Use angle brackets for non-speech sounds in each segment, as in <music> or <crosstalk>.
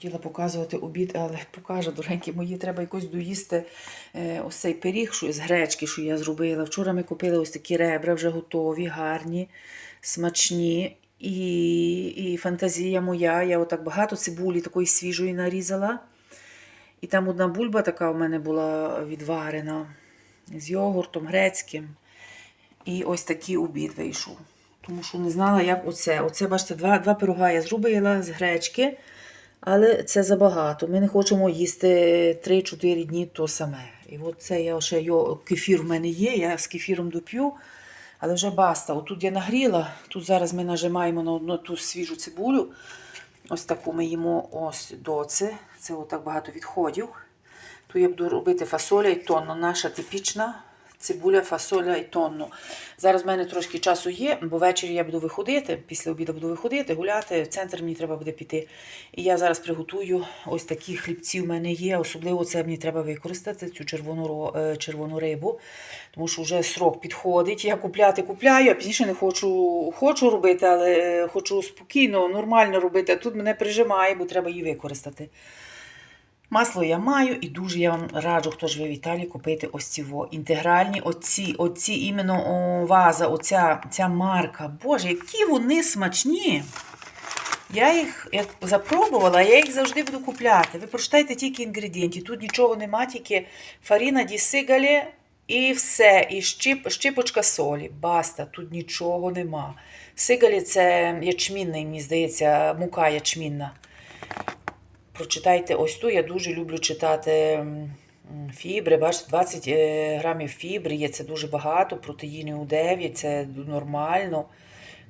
Хотіла показувати обід, але покажу, доренькі мої, треба якось доїсти е, ось цей пиріг що з гречки, що я зробила. Вчора ми купили ось такі ребра, вже готові, гарні, смачні. І, і фантазія моя. Я отак багато цибулі такої свіжої нарізала. І там одна бульба така у мене була відварена з йогуртом грецьким. І ось такий обід вийшов. Тому що не знала, як оце. Оце, бачите, два, два пирога я зробила з гречки, але це забагато. Ми не хочемо їсти 3-4 дні то саме. І от це я ще йо, кефір в мене є, я з кефіром доп'ю, але вже баста. Отут я нагріла, тут зараз ми нажимаємо на одну ту свіжу цибулю. Ось таку ми їмо ось доце. Це отак багато відходів. Тут я буду робити фасоля і тонну. Наша типічна цибуля, фасоля і тонну. Зараз в мене трошки часу є, бо ввечері я буду виходити, після обіду буду виходити, гуляти, в центр мені треба буде піти. І я зараз приготую ось такі хлібці в мене є. Особливо це мені треба використати, цю червону, е, червону рибу, тому що вже срок підходить. Я купляти купляю, а пізніше не хочу, хочу робити, але е, хочу спокійно, нормально робити. А тут мене прижимає, бо треба її використати. Масло я маю і дуже я вам раджу, хто живе в Італії, купити ось ці інтегральні, оці, оці іменно о, ваза, оця ця марка. Боже, які вони смачні. Я їх як запробувала, я їх завжди буду купляти. Ви прочитайте тільки інгредієнти. Тут нічого нема, тільки фаріна ді сигалі і все. І щип, щипочка солі. Баста, тут нічого нема. Сигалі це ячмінний, мені здається, мука ячмінна прочитайте ось ту. Я дуже люблю читати фібри. Бачите, 20 е, грамів фібри є, це дуже багато, протеїнів 9, це нормально.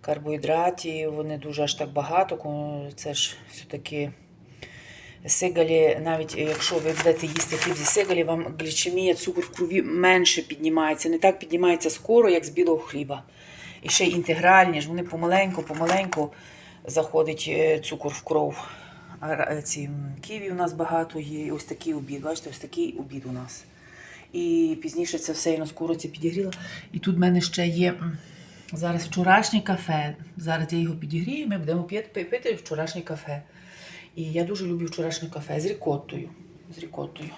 Карбоїдратів, вони дуже аж так багато. Це ж все-таки сигалі, навіть якщо ви будете їсти хліб зі сигалі, вам глічемія, цукор в крові менше піднімається. Не так піднімається скоро, як з білого хліба. І ще інтегральні ж, вони помаленьку, помаленьку заходить е, цукор в кров. Е, ці ківі у нас багато є. Ось такий обід. Бачите, ось такий обід у нас. І пізніше це все я на скороці підігріла. І тут в мене ще є зараз вчорашнє кафе. Зараз я його підігрію, ми будемо п'яти- пити вчорашнє кафе. І я дуже люблю вчорашнє кафе з рікоттою. З рікоттою.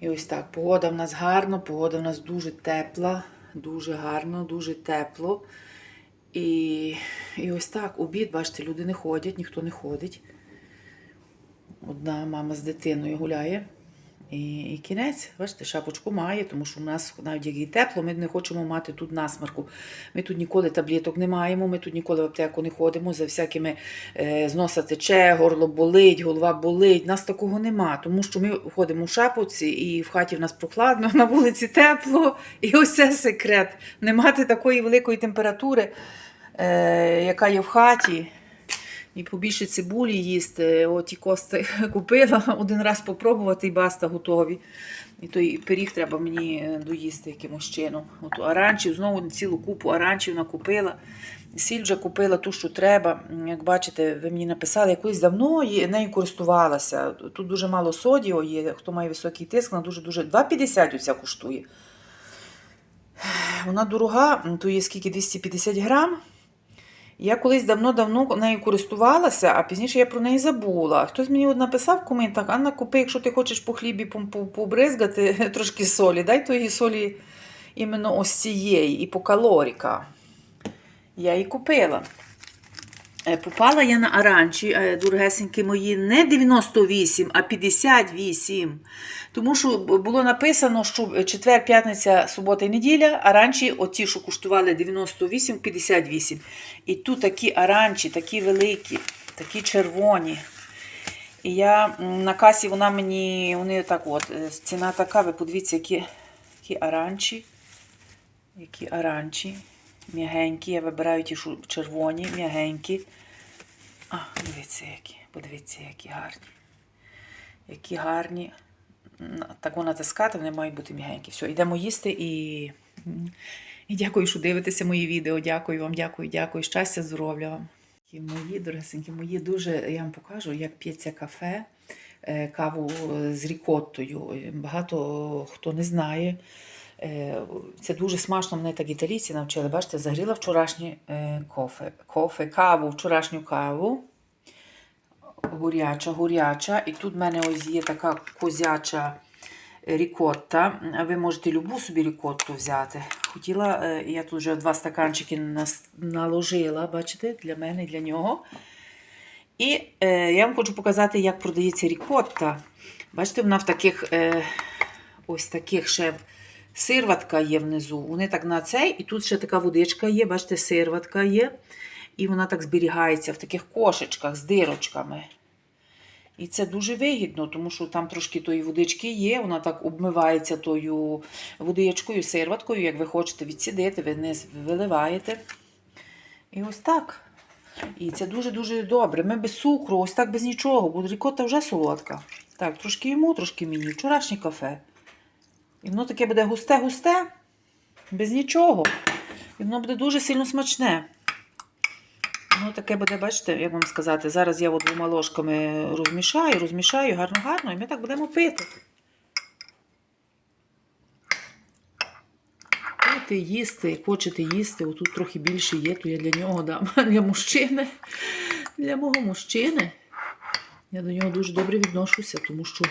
І ось так. Погода в нас гарна, погода в нас дуже тепла, дуже гарно, дуже тепло. І, і ось так, обід, бачите, люди не ходять, ніхто не ходить. Одна мама з дитиною гуляє. І, і кінець, бачите, шапочку має, тому що в нас навіть як і тепло, ми не хочемо мати тут насмарку. Ми тут ніколи таблеток не маємо, ми тут ніколи в аптеку не ходимо за всякими е, з тече, горло болить, голова болить. Нас такого нема, тому що ми ходимо в шапочці, і в хаті в нас прохладно, <laughs> на вулиці тепло. І ось це секрет. Не мати такої великої температури, е, яка є в хаті. І побільше цибулі їсти. От і кости <laughs> купила один раз попробувати, і баста готові. І той пиріг треба мені е, доїсти якимось чином. От аранчів, знову цілу купу аранчів накупила. Сіль вже купила ту, що треба. Як бачите, ви мені написали, я колись давно нею користувалася. Тут дуже мало содіо є. Хто має високий тиск, вона дуже-дуже 2,50 оця коштує. Вона дорога, то є скільки 250 грам. Я колись давно-давно нею користувалася, а пізніше я про неї забула. Хтось мені от написав в коментах, Анна, купи, якщо ти хочеш по хлібі побризгати <laughs> трошки солі, дай тої солі іменно ось цієї і по калоріка. Я її купила. Е, Попала я на аранчі, е, дорогесенькі мої, не 98, а 58. Тому що було написано, що четвер, п'ятниця, субота і неділя, аранчі, оті, що коштували 98, 58. І тут такі аранчі, такі великі, такі червоні. І я на касі вона мені, вони так от, е, ціна така, ви подивіться, які, які аранчі. Які аранчі. М'ягенькі. Я вибираю ті, червоні, м'ягенькі. А, дивіться, які. Подивіться, які гарні. Які гарні. Так вона натискати, вони мають бути м'ягенькі. Все, йдемо їсти і. І дякую, що дивитеся мої відео. Дякую вам, дякую, дякую. Щастя, здоров'я вам. І мої, дорогесенькі, мої дуже, я вам покажу, як п'ється кафе, е, каву з рікоттою. Е, Багато хто не знає. Е, Це дуже смачно, мене так італійці навчили. Бачите, загріла вчорашнє е, кофе, кофе, каву, вчорашню каву. Горяча, горяча. І тут в мене ось є така козяча рікотта. Ви можете любу собі рікотту взяти. Хотіла, е, я тут вже два стаканчики наложила, бачите, для мене і для нього. І е, я вам хочу показати, як продається рікотта. Бачите, вона в таких е, ось таких ще сирватка є внизу. Вони так на цей, і тут ще така водичка є, бачите, сирватка є. І вона так зберігається в таких кошечках з дирочками. І це дуже вигідно, тому що там трошки тої водички є, вона так обмивається тою водичкою, сирваткою, як ви хочете відсідити, ви не виливаєте. І ось так. І це дуже-дуже добре. Ми без цукру, ось так без нічого, бо рікота вже солодка. Так, трошки йому, трошки мені. Вчорашнє кафе. І воно таке буде густе-густе, без нічого. І воно буде дуже сильно смачне. Ну, таке буде, бачите, як вам сказати, зараз я двома ложками розмішаю, розмішаю гарно-гарно, і ми так будемо пити. Пити, їсти, хочете їсти, отут трохи більше є, то я для нього дам. <laughs> Для мужчини. Для мого мужчини. Я до нього дуже добре відношуся, тому що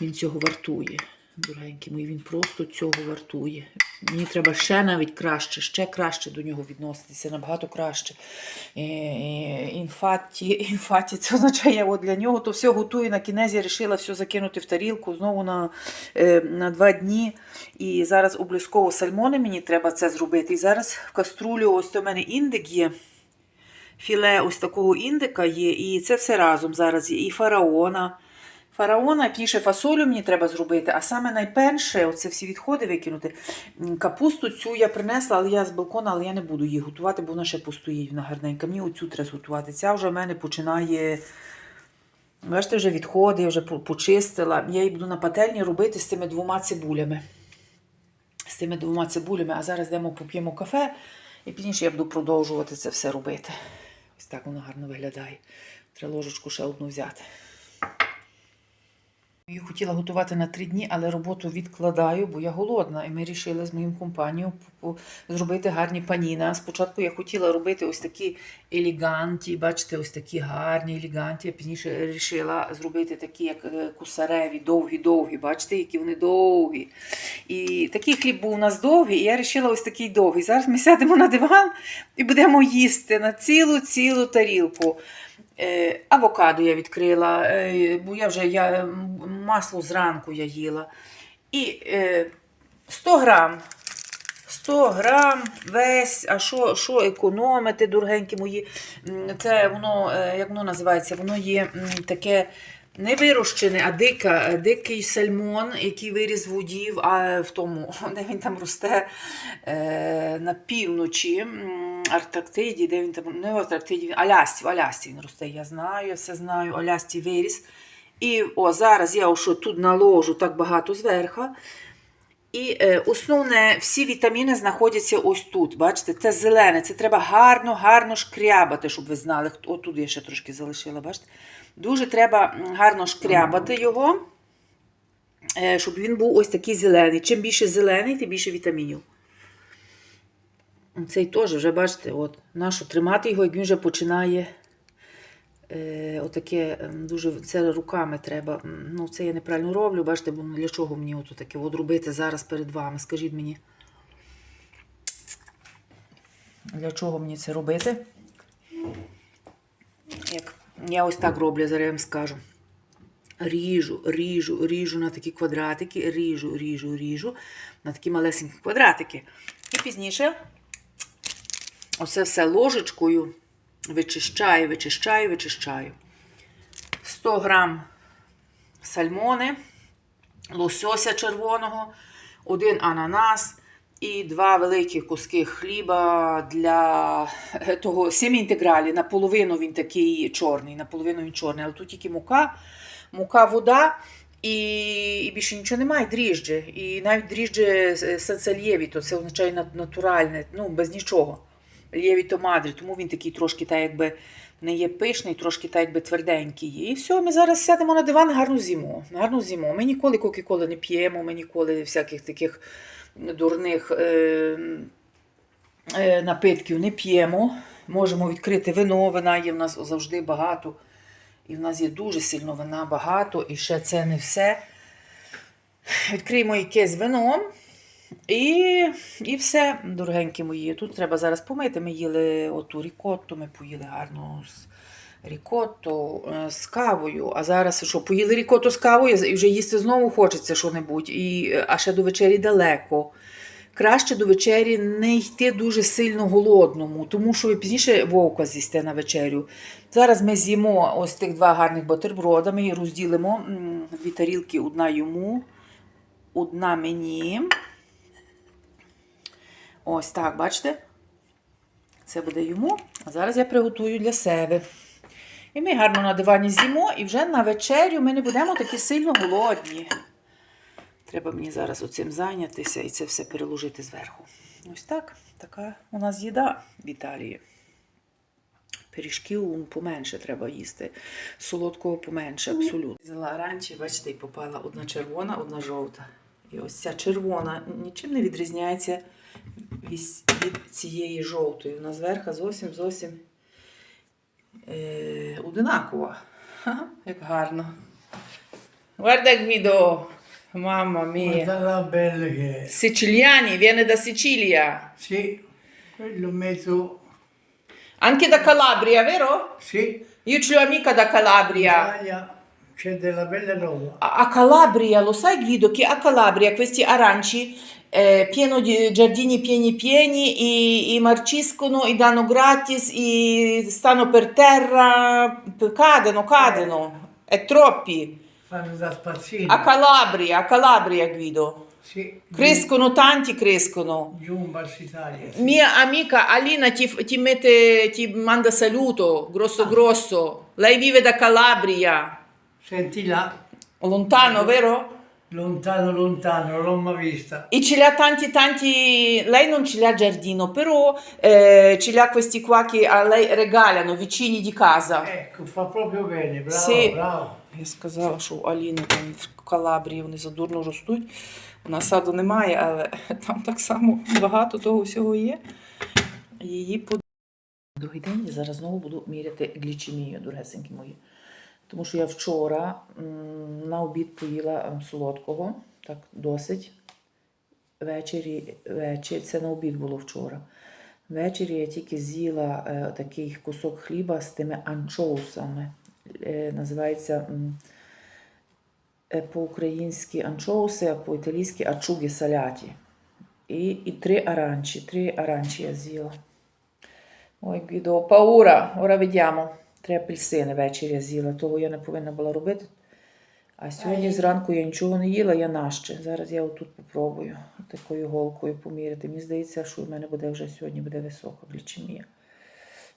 він цього вартує. Дорогенький мій, він просто цього вартує. Мені треба ще навіть краще, ще краще до нього відноситися, набагато краще. Е, е, Інфаті, інфаті це означає, от для нього то все готую. На кінець я вирішила все закинути в тарілку знову на, е, на два дні. І зараз обов'язково сальмони мені треба це зробити. І зараз в каструлю ось у мене індик є. Філе ось такого індика є, і це все разом зараз є. І фараона. Фараона, пізніше фасолю мені треба зробити, а саме найперше, оце всі відходи викинути. Капусту цю я принесла, але я з балкона, але я не буду її готувати, бо вона ще постоїть, вона гарненька. Мені оцю треба зготувати. Ця вже в мене починає. Бачите, вже відходи, я вже почистила. Я її буду на пательні робити з цими двома цибулями. З цими двома цибулями, а зараз йдемо поп'ємо кафе, і пізніше я буду продовжувати це все робити. Ось так воно гарно виглядає. Треба ложечку ще одну взяти. Я хотіла готувати на три дні, але роботу відкладаю, бо я голодна. І ми вирішили з моїм компанією зробити гарні паніна. Спочатку я хотіла робити ось такі еліганті, бачите, ось такі гарні еліганті. Я пізніше вирішила зробити такі, як е, кусареві, довгі-довгі. Бачите, які вони довгі. І такий хліб був у нас довгий, і я вирішила ось такий довгий. Зараз ми сядемо на диван і будемо їсти на цілу-цілу тарілку. Е, авокадо я відкрила, е, бо я вже я, масло зранку я їла. І е, 100 грам. 100 грам весь, а що, що економити, дорогенькі мої. Це воно, е, як воно називається, воно є таке не вирощений, а дика, е, дикий сальмон, який виріс в воді, в- а в тому, <laughs> де він там росте е, на півночі, Арктиді, де він там, не в Арктиді, він- Алясті, в Алясті він росте, я знаю, я все знаю, Алясті виріс. І о, зараз я ось тут наложу так багато зверху. І е, основне, всі вітаміни знаходяться ось тут. Бачите, це зелене. Це треба гарно, гарно шкрябати, щоб ви знали. Отут я ще трошки залишила, бачите? Дуже треба гарно шкрябати його, е, щоб він був ось такий зелений. Чим більше зелений, тим більше вітамінів. Цей теж, вже бачите, от, нащо тримати його, як він вже починає. Е, отаке ем, дуже це руками треба. Ну, це я неправильно роблю. Бачите, бо для чого мені от таке от робити зараз перед вами? Скажіть мені. Для чого мені це робити? Як я ось так роблю, зараз я вам скажу. Ріжу, ріжу, ріжу на такі квадратики, ріжу, ріжу, ріжу на такі малесенькі квадратики. І пізніше оце все ложечкою вичищаю, вичищаю, вичищаю. 100 грам сальмони, лосося червоного, один ананас і два великі куски хліба для е, того семі-інтегралі. Наполовину він такий чорний, наполовину він чорний, але тут тільки мука, мука, вода. І, і більше нічого немає, дріжджі. І навіть дріжджі е, сенсальєві, то це означає натуральне, ну, без нічого. Лєвіто мадрі, тому він такий трошки так якби не є пишний, трошки так якби тверденький. І все, ми зараз сядемо на диван гарну зиму. Гарну зиму. Ми ніколи кока-коли не п'ємо, ми ніколи всяких таких дурних е, е, напитків не п'ємо. Можемо відкрити вино, вина є в нас завжди багато. І в нас є дуже сильно вина багато, і ще це не все. Відкриємо якесь вино. І, і все, дорогенькі мої. Тут треба зараз помити. Ми їли оту рікотту, ми поїли гарно з рікотту е, з кавою. А зараз що, поїли рікотту з кавою і вже їсти знову хочеться що-небудь. І, а ще до вечері далеко. Краще до вечері не йти дуже сильно голодному, тому що ви пізніше вовка з'їсте на вечерю. Зараз ми з'їмо ось тих два гарних бутерброда, ми розділимо. Дві тарілки, одна йому, одна мені. Ось так, бачите? Це буде йому. А зараз я приготую для себе. І ми гарно на дивані з'їмо, і вже на вечерю ми не будемо такі сильно голодні. Треба мені зараз оцим зайнятися і це все переложити зверху. Ось так. Така у нас їда в Італії. Пиріжків поменше треба їсти. Солодкого поменше, абсолютно. Взяла раніше, бачите, і попала одна червона, одна жовта. І ось ця червона нічим не відрізняється від цієї жовтої. Вона зверху зовсім зовсім е, одинакова. Ха, Як гарно. Guarda Guido, mamma mia. Guarda la bella che è. Siciliani, viene da Sicilia. Sì, quello mezzo... Anche da Calabria, vero? Sì, Io ce l'ho amica da Calabria. Italia c'è della bella roba. A a Calabria, lo sai Guido che a Calabria questi aranci eh, pieno di giardini pieni pieni e, e marciscono e danno gratis e stanno per terra, p- cadono, cadono. È troppi. Fanno da spazzini. A Calabria, a Calabria Guido. Sì, Crescono tanti, crescono. Jumbas Italia. Sì. Mia amica Alina ti, ti mette, ti manda saluto, grosso grosso. Lei vive da Calabria, Senti là, lontano, vero? lontano lontano, non l'ho mai vista. E ce li ha tanti, tanti. Lei non ce li ha giardino, però eh, ce li ha questi qua che a lei regalano vicini di casa. Ecco, fa proprio bene, bravo, Sì. bravo. Я сказала, що у Аліни там в Калабрії вони задурно ростуть. У нас саду немає, але там так само багато того всього є. Її под... Другий день я зараз знову буду міряти глічемію, дорогесенькі мої. Тому що я вчора на обід поїла ем, солодкого, так досить. Ввечері, вечір, це на обід було вчора. Ввечері я тільки з'їла е, такий кусок хліба з тими анчоусами. Е, називається е, по-українськи анчоуси, а по-італійськи ачуги саляті. І, і три аранчі. Три аранчі я з'їла. Ой, Гвідо, паура, ora vediamo. Три апельсини ввечері я з'їла, того я не повинна була робити. А сьогодні зранку я нічого не їла, я наще. Зараз я отут попробую такою голкою поміряти. Мені здається, що в мене буде вже сьогодні буде висока глічемія.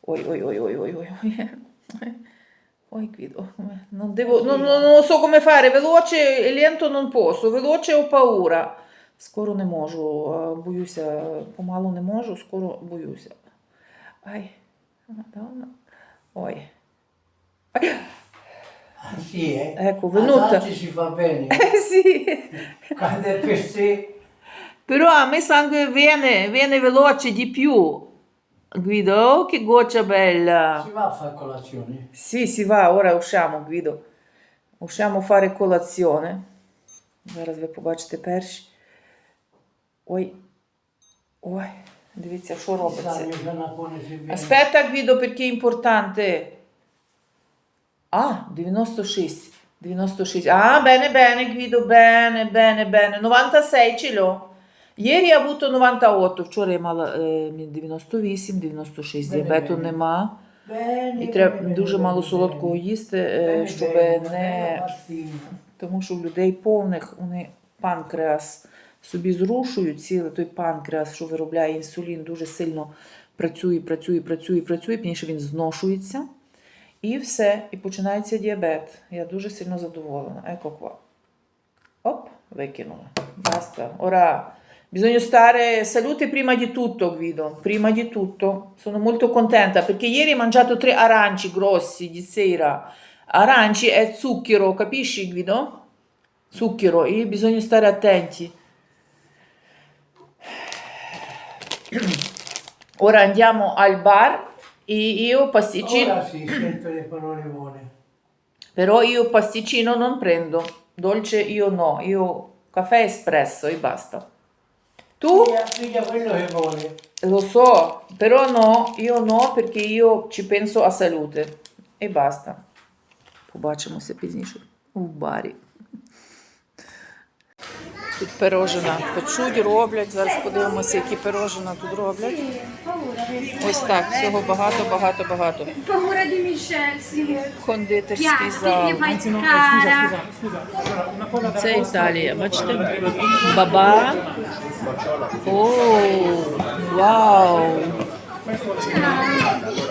Ой, ой, non devo, non, non- non so come fare, veloce e lento non posso, veloce. Скоро не можу, боюся, помалу не можу, скоро боюся. Ай, Madonna. Ой. Ай. Ah, sì, eh. Ecco, venuta. Adatci si fa bene. Eh <laughs> sì. Quando è per sé, Però a me sangue viene, viene veloce di più. Guido, oh, che goccia bella. si va a fare colazione. Sì, si va, ora usciamo, Guido. Usciamo a fare colazione. Зараз ви побачите перші. Ой. Ой, Дивіться, що робиться. Guido, perché è importante. Ah, 96. 96. Ah, bene, bene, Guido, bene, bene, bene. 96 ce l'ho. Ieri ho avuto 98, вчора я мала е, 98, 96, Бене, діабету бене. нема. І треба дуже мало солодкого їсти, е, щоб не. Тому що в людей повних вони панкреас собі зрушують, цілий той панкреас, що виробляє інсулін, дуже сильно працює, працює, працює, працює, пізніше він зношується. І все, і починається діабет. Я дуже сильно задоволена. Еко qua. Оп, викинула. Basta. Ora bisogna stare salute prima di tutto, Guido. Prima di tutto. Sono molto contenta perché ieri ho mangiato tre aranci grossi di sera. Aranci è zucchero, capisci, Guido? Zucchero e bisogna stare attenti. Ora andiamo al bar e io pasticcino. Ora si sento le parole buone. Però io pasticcino non prendo, dolce io no, io caffè espresso e basta. Tu? Figlia, figlia quello che vuole. Lo so, però no, io no perché io ci penso a salute e basta. Побачимося пізніше у барі. Тут пирожина печуть, роблять. Зараз подивимося, які пирожина тут роблять. Ось так, всього багато, багато, багато. Кондитерський зал. fai cara. Це Італія, бачите? Баба. О, вау!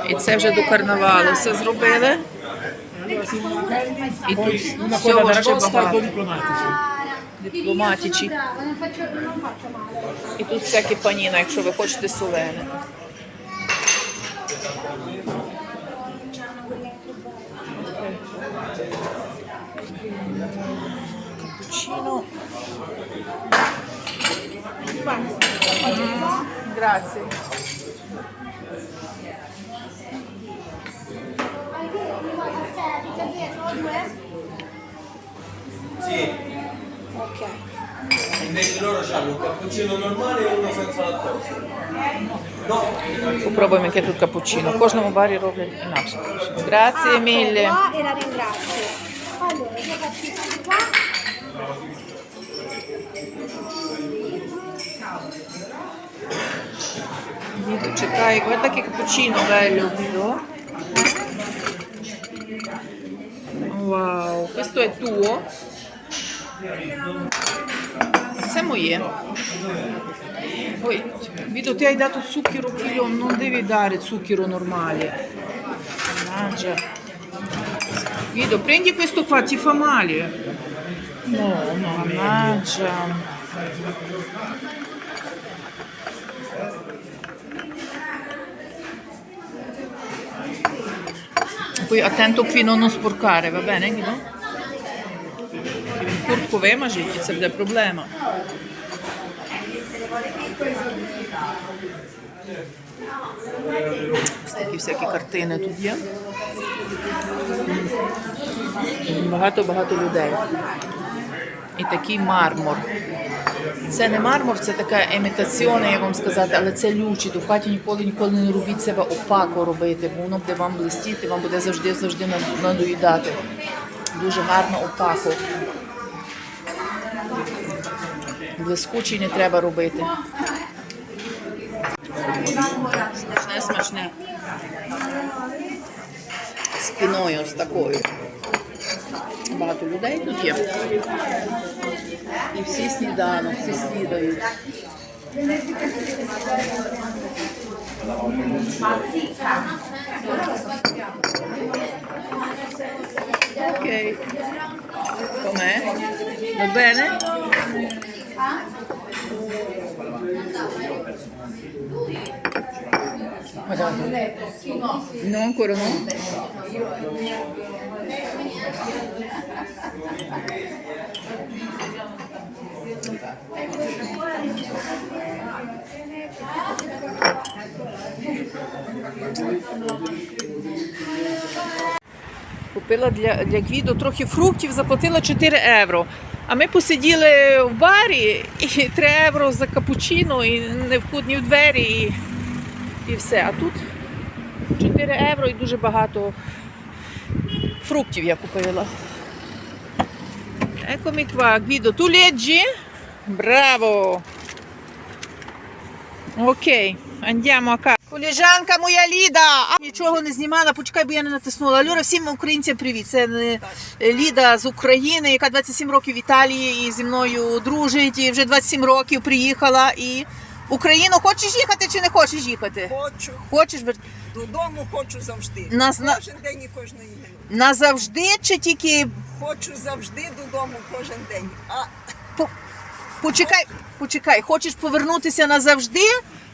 І це вже до карнавалу все зробили. І тут всього ще багато. Дипломатичі. І тут всякі паніна, якщо ви хочете солене. Капучино. Grazie. Sì. Invece loro hanno un cappuccino normale e uno senza lattosio. No, Попробуємо, яке тут капучино. В кожному барі роблять інакше. Grazie mille. Qua e la ringrazio. Allora, io faccio questi qua. Guido, чекай, guarda che cappuccino bello, Guido. Wow, questo è tuo? Siamo io. Poi, Vito, ti hai dato zucchero chilo, non devi dare zucchero normale. Mannaggia. Vito, prendi questo qua, ti fa male. No, no, mannaggia. Poi attento qui non sporcare, va bene Guido? Куртку вимажіть, і це буде проблема. Ось такі всякі картини тут є. Багато-багато людей. І такий мармур. Це не мармур, це така емітаційна, як вам сказати, але це лючить. У хаті ніколи ніколи не робіть себе опако робити, бо воно буде вам блистіти, вам буде завжди завжди надоїдати. Дуже гарно опако. Блискучий не треба робити. Смачне, смачне. Спиною ось такою. Багато людей тут є. І всі сніданок, всі снідають. Окей. Com'è? Va bene? Madonna. Ancora no? Купила для, для Гвідо трохи фруктів, заплатила 4 євро. А ми посиділи в барі і 3 євро за капучино, і не вхідні в двері, і, і все. А тут 4 євро і дуже багато фруктів я купила. Eccomi qua, Guido, tu leggi? Bravo! Ok, andiamo a. Коліжанка моя Ліда! А, Нічого не знімала, почекай, бо я не натиснула. Люра, всім українцям привіт. Це е, Ліда з України, яка 27 років в Італії і зі мною дружить. І вже 27 років приїхала. І Україну хочеш їхати чи не хочеш їхати? Хочу, Хочеш вер- додому хочу завжди. Нас на- Кожен день і кожної минути. назавжди чи тільки Хочу завжди додому кожен день. А по- почекай, почекай, хочеш повернутися назавжди,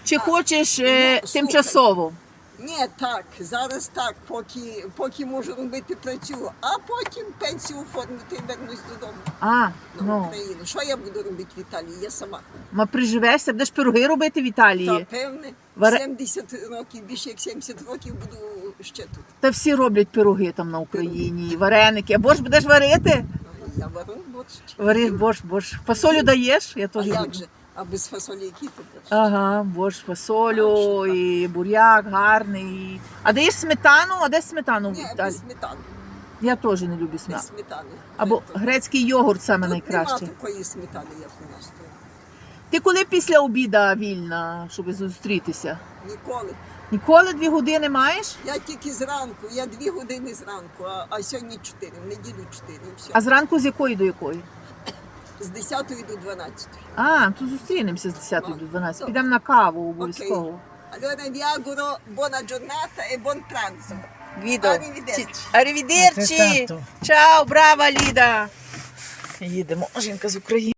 чи хочеш е, Ну, тимчасово? Ні, так, зараз так, поки, поки можу робити працюю, а потім пенсію оформити і вернусь додому А, на ну. Україну. Що я буду робити в Італії? Я сама. Ма приживешся, будеш пироги робити в Італії. Та певне, Варе- 70 років, більше як 70 років буду ще тут. Та всі роблять пироги там на Україні, і вареники. А борщ будеш варити? Я вару борщ. Вариш борщ, борщ. Фасолю даєш? Я А теж як же? А без фасолі ти борщ? Ага, борщ, фасолю, і буряк гарний. А даєш сметану? А де сметану? Ні, Віталій? без сметани. Я теж не люблю Без сметану. сметани. Або Тут- грецький йогурт саме Тут найкраще. нема такої сметани, як у нас. тут. Ти коли після обіда вільна, щоб зустрітися? Ніколи. Ніколи дві години маєш? Я тільки зранку, я дві години зранку, а, а сьогодні чотири, в неділю чотири. і Все. А зранку з якої до якої? З 10 до 12. А, то зустрінемося з 10 до 12. Підемо на каву обов'язково. Allora vi auguro buona giornata e buon pranzo. Гвідо. Arrivederci. Арівідерчі. Альтретанто. Чао, брава, Ліда. Їдемо. Жінка з України.